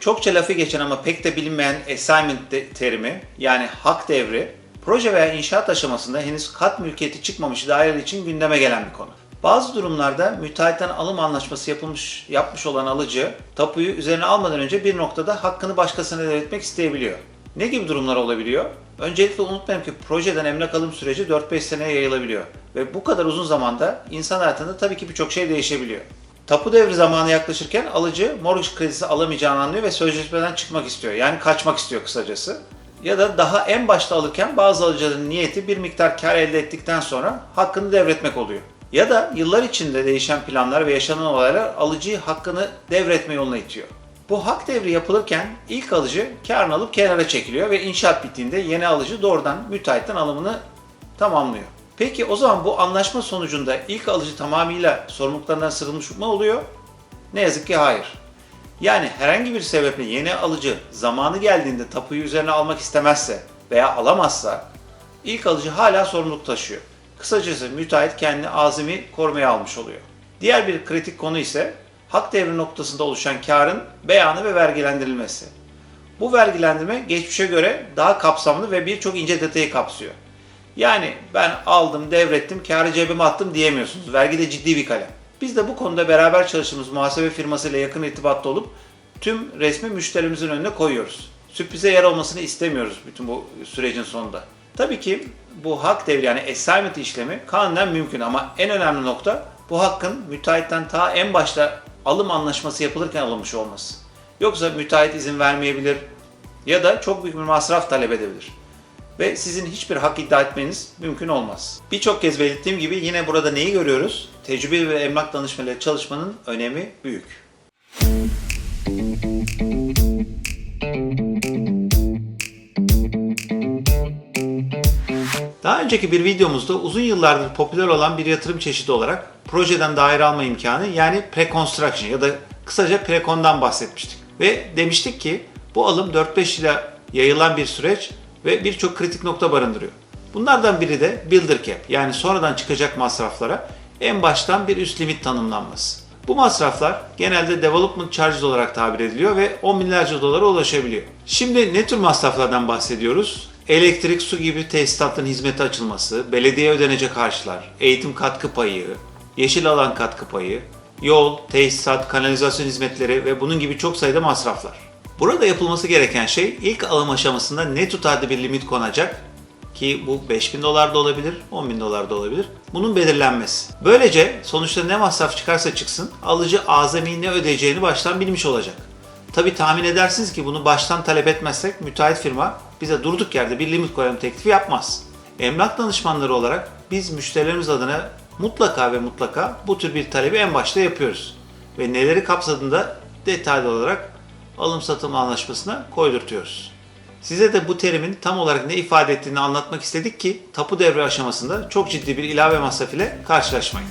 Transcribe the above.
Çokça lafı geçen ama pek de bilinmeyen assignment de- terimi yani hak devri proje veya inşaat aşamasında henüz kat mülkiyeti çıkmamış daireler için gündeme gelen bir konu. Bazı durumlarda müteahhitten alım anlaşması yapılmış yapmış olan alıcı tapuyu üzerine almadan önce bir noktada hakkını başkasına devretmek isteyebiliyor. Ne gibi durumlar olabiliyor? Öncelikle unutmayalım ki projeden emlak alım süreci 4-5 seneye yayılabiliyor. Ve bu kadar uzun zamanda insan hayatında tabii ki birçok şey değişebiliyor. Tapu devri zamanı yaklaşırken alıcı mortgage kredisi alamayacağını anlıyor ve sözleşmeden çıkmak istiyor. Yani kaçmak istiyor kısacası. Ya da daha en başta alırken bazı alıcıların niyeti bir miktar kar elde ettikten sonra hakkını devretmek oluyor. Ya da yıllar içinde değişen planlar ve yaşanan olaylar alıcıyı hakkını devretme yoluna itiyor. Bu hak devri yapılırken ilk alıcı karını alıp kenara çekiliyor ve inşaat bittiğinde yeni alıcı doğrudan müteahhitten alımını tamamlıyor. Peki o zaman bu anlaşma sonucunda ilk alıcı tamamıyla sorumluluklarından sıyrılmış mı oluyor? Ne yazık ki hayır. Yani herhangi bir sebeple yeni alıcı zamanı geldiğinde tapuyu üzerine almak istemezse veya alamazsa ilk alıcı hala sorumluluk taşıyor. Kısacası müteahhit kendi azami korumaya almış oluyor. Diğer bir kritik konu ise hak devri noktasında oluşan karın beyanı ve vergilendirilmesi. Bu vergilendirme geçmişe göre daha kapsamlı ve birçok ince detayı kapsıyor. Yani ben aldım, devrettim, kârı cebime attım diyemiyorsunuz. Vergi de ciddi bir kalem. Biz de bu konuda beraber çalıştığımız muhasebe firmasıyla yakın irtibatta olup tüm resmi müşterimizin önüne koyuyoruz. Sürprize yer olmasını istemiyoruz bütün bu sürecin sonunda. Tabii ki bu hak devri yani assignment işlemi kanunen mümkün ama en önemli nokta bu hakkın müteahhitten ta en başta alım anlaşması yapılırken alınmış olması. Yoksa müteahhit izin vermeyebilir ya da çok büyük bir masraf talep edebilir ve sizin hiçbir hak iddia etmeniz mümkün olmaz. Birçok kez belirttiğim gibi yine burada neyi görüyoruz? Tecrübeli ve emlak danışmanıyla çalışmanın önemi büyük. Daha önceki bir videomuzda uzun yıllardır popüler olan bir yatırım çeşidi olarak projeden daire alma imkanı yani pre-construction ya da kısaca prekondan bahsetmiştik. Ve demiştik ki bu alım 4-5 yıla yayılan bir süreç ve birçok kritik nokta barındırıyor. Bunlardan biri de builder cap yani sonradan çıkacak masraflara en baştan bir üst limit tanımlanması. Bu masraflar genelde development charges olarak tabir ediliyor ve 10 binlerce dolara ulaşabiliyor. Şimdi ne tür masraflardan bahsediyoruz? Elektrik, su gibi tesisatların hizmete açılması, belediye ödenecek harçlar, eğitim katkı payı, yeşil alan katkı payı, yol, tesisat, kanalizasyon hizmetleri ve bunun gibi çok sayıda masraflar. Burada yapılması gereken şey ilk alım aşamasında ne tutarlı bir limit konacak ki bu 5000 dolar da olabilir, 10 bin dolar da olabilir. Bunun belirlenmesi. Böylece sonuçta ne masraf çıkarsa çıksın alıcı azami ne ödeyeceğini baştan bilmiş olacak. Tabi tahmin edersiniz ki bunu baştan talep etmezsek müteahhit firma bize durduk yerde bir limit koyalım teklifi yapmaz. Emlak danışmanları olarak biz müşterilerimiz adına mutlaka ve mutlaka bu tür bir talebi en başta yapıyoruz. Ve neleri kapsadığında detaylı olarak alım satım anlaşmasına koydurtuyoruz. Size de bu terimin tam olarak ne ifade ettiğini anlatmak istedik ki tapu devri aşamasında çok ciddi bir ilave masraf ile karşılaşmayın.